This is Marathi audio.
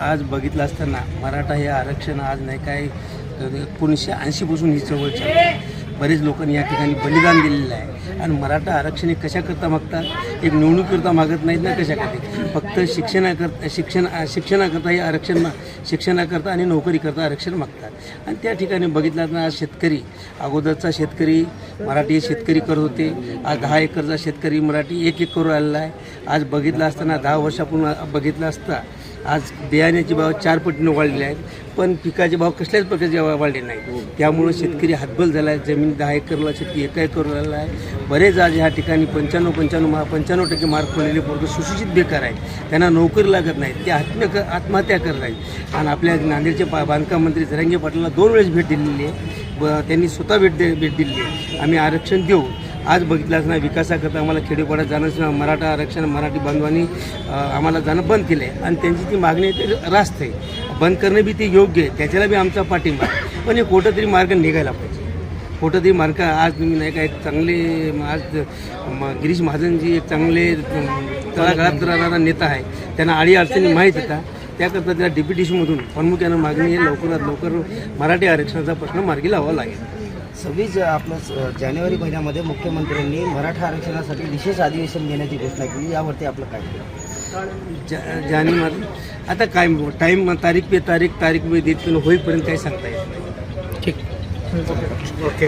आज बघितलं असताना मराठा हे आरक्षण आज नाही काय एकोणीसशे ऐंशीपासून ही चळवळ चालते बरेच लोकांनी या ठिकाणी बलिदान दिलेलं आहे. आणि मराठा आरक्षण हे कशाकरता मागतात? एक निवडणुकीकरता मागत नाहीत ना कशाकरता? फक्त शिक्षणाकरता शिक्षण शिक्षणाकरता हे आरक्षण मा शिक्षणाकरता आणि नोकरीकरता आरक्षण मागतात. आणि त्या ठिकाणी बघितलं आज शेतकरी अगोदरचा शेतकरी मराठी शेतकरी करत होते. आज दहा एकरचा शेतकरी मराठी एक एक करू आलेला आहे. आज बघितलं असताना दहा वर्षापूर्वी बघितलं असता आज बियाण्याचे भाव चार पटीनं वाढलेले आहेत. पण पिकाचे भाव कसल्याच प्रकारचे वाढले नाहीत. त्यामुळं शेतकरी हातबल झाला आहे जमीन दहा एकरला शेती एका एकरला आलेला आहे. बरेच आज ह्या ठिकाणी पंच्याण्णव पंच्याण्णव मा पंच्याण्णव टक्के मार्क पडलेले पोरं सुशिक्षित बेकार आहेत. त्यांना नोकरी लागत नाही. ते आत्म आत्महत्या करत आहेत आणि आपल्या नांदेडचे पा बांधकाम मंत्री जरांगे पाटलांना दोन वेळेस भेट दिलेली आहे. ब त्यांनी स्वतः भेट दे भेट दिलेली आहे. आम्ही आरक्षण देऊ. आज बघितलं असणार विकासाकरता आम्हाला खेडेपाड्यात जाणं मराठा आरक्षण मराठी बांधवांनी आम्हाला जाणं बंद केलं आहे आणि त्यांची ती मागणी आहे ते रास्त आहे. बंद करणं बी ते योग्य आहे. त्याच्याला बी आमचा पाठिंबा आहे. पण हे कुठंतरी मार्ग निघायला पाहिजे. कुठं तरी मार्ग आज तुम्ही नाही का एक चांगले आज म- गिरीश महाजनजी एक चांगले तळागाळात राहणारा नेता आहे. त्यांना आळी अडचणी माहीत होता त्याकरता त्याला डेप्युटेशनमधून प्रामुख्यानं मागणी आहे लवकरात लवकर मराठी आरक्षणाचा प्रश्न मार्गी लावावा लागेल. सव्वीस आपलं स- जानेवारी महिन्यामध्ये मुख्यमंत्र्यांनी मराठा आरक्षणासाठी विशेष अधिवेशन घेण्याची घोषणा केली. यावरती आपलं काय जा जानेवारी आता काय टाईम तारीख पे तारीख तारीख पे देत होईपर्यंत काही सांगता येत नाही. ठीक. ओके